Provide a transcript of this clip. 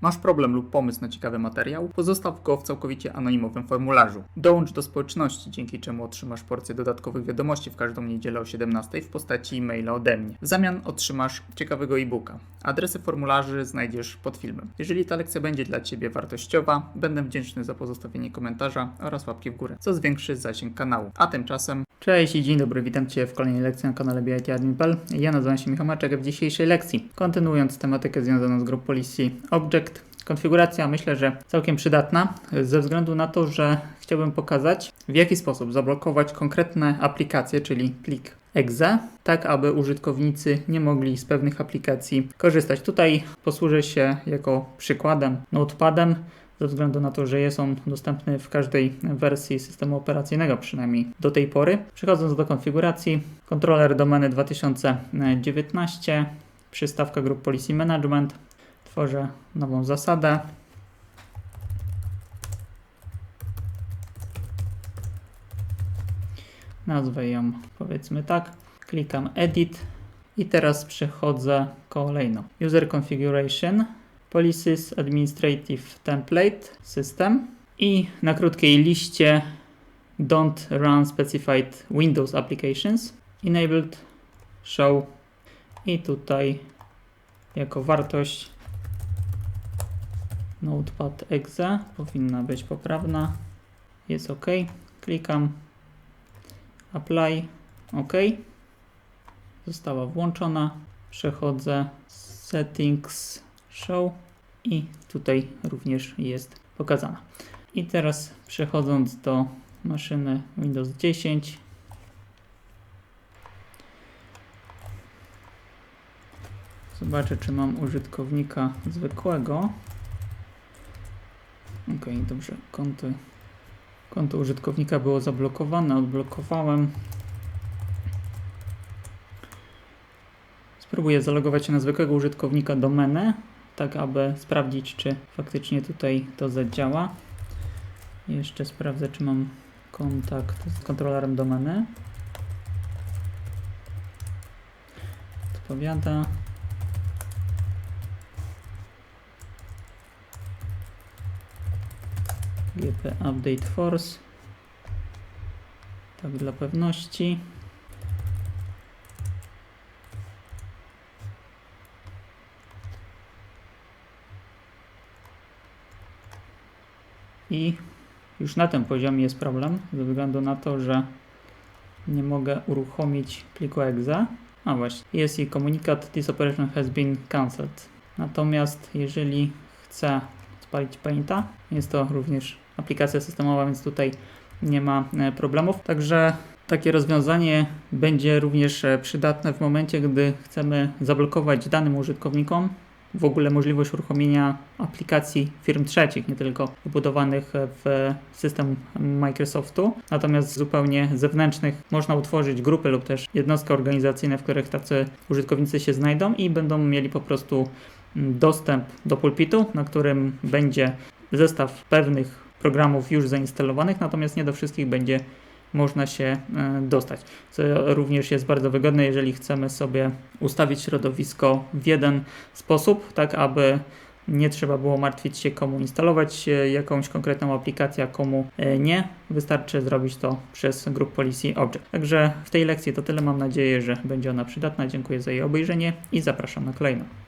Masz problem lub pomysł na ciekawy materiał? Pozostaw go w całkowicie anonimowym formularzu. Dołącz do społeczności, dzięki czemu otrzymasz porcję dodatkowych wiadomości w każdą niedzielę o 17 w postaci e-maila ode mnie. W zamian otrzymasz ciekawego e-booka. Adresy formularzy znajdziesz pod filmem. Jeżeli ta lekcja będzie dla Ciebie wartościowa, będę wdzięczny za pozostawienie komentarza oraz łapki w górę, co zwiększy zasięg kanału. A tymczasem Cześć i dzień dobry, witam Cię w kolejnej lekcji na kanale BIT.admin.pl. Ja nazywam się Michał Maczek, w dzisiejszej lekcji, kontynuując tematykę związaną z Group Policy Object, konfiguracja myślę, że całkiem przydatna, ze względu na to, że chciałbym pokazać, w jaki sposób zablokować konkretne aplikacje, czyli plik exe, tak aby użytkownicy nie mogli z pewnych aplikacji korzystać. Tutaj posłużę się jako przykładem notepadem, ze względu na to, że jest on dostępny w każdej wersji systemu operacyjnego, przynajmniej do tej pory. Przechodząc do konfiguracji, kontroler domeny 2019, przystawka Group Policy Management, tworzę nową zasadę. Nazwę ją powiedzmy tak. Klikam Edit i teraz przechodzę kolejno. User Configuration, Policies Administrative Template System i na krótkiej liście Don't Run Specified Windows Applications Enabled Show i tutaj jako wartość Notepad exe powinna być poprawna. Jest OK. Klikam Apply. OK. Została włączona. Przechodzę Settings Show i tutaj również jest pokazana. I teraz przechodząc do maszyny Windows 10 zobaczę czy mam użytkownika zwykłego. Ok, dobrze konto, konto użytkownika było zablokowane, odblokowałem. Spróbuję zalogować się na zwykłego użytkownika domeny tak aby sprawdzić, czy faktycznie tutaj to zadziała. Jeszcze sprawdzę, czy mam kontakt z kontrolerem domeny. Odpowiada. gp update force. Tak dla pewności. I już na tym poziomie jest problem, ze względu na to, że nie mogę uruchomić pliku exe. A właśnie, jest i komunikat This operation has been cancelled. Natomiast jeżeli chcę spalić Painta, jest to również aplikacja systemowa, więc tutaj nie ma e, problemów. Także takie rozwiązanie będzie również e, przydatne w momencie, gdy chcemy zablokować danym użytkownikom w ogóle możliwość uruchomienia aplikacji firm trzecich, nie tylko wybudowanych w system Microsoftu, natomiast zupełnie zewnętrznych można utworzyć grupy lub też jednostki organizacyjne, w których tacy użytkownicy się znajdą i będą mieli po prostu dostęp do pulpitu, na którym będzie zestaw pewnych programów już zainstalowanych, natomiast nie do wszystkich będzie można się e, dostać. Co również jest bardzo wygodne, jeżeli chcemy sobie ustawić środowisko w jeden sposób, tak aby nie trzeba było martwić się, komu instalować jakąś konkretną aplikację, a komu e, nie. Wystarczy zrobić to przez Group Policy Object. Także w tej lekcji to tyle. Mam nadzieję, że będzie ona przydatna. Dziękuję za jej obejrzenie i zapraszam na kolejną.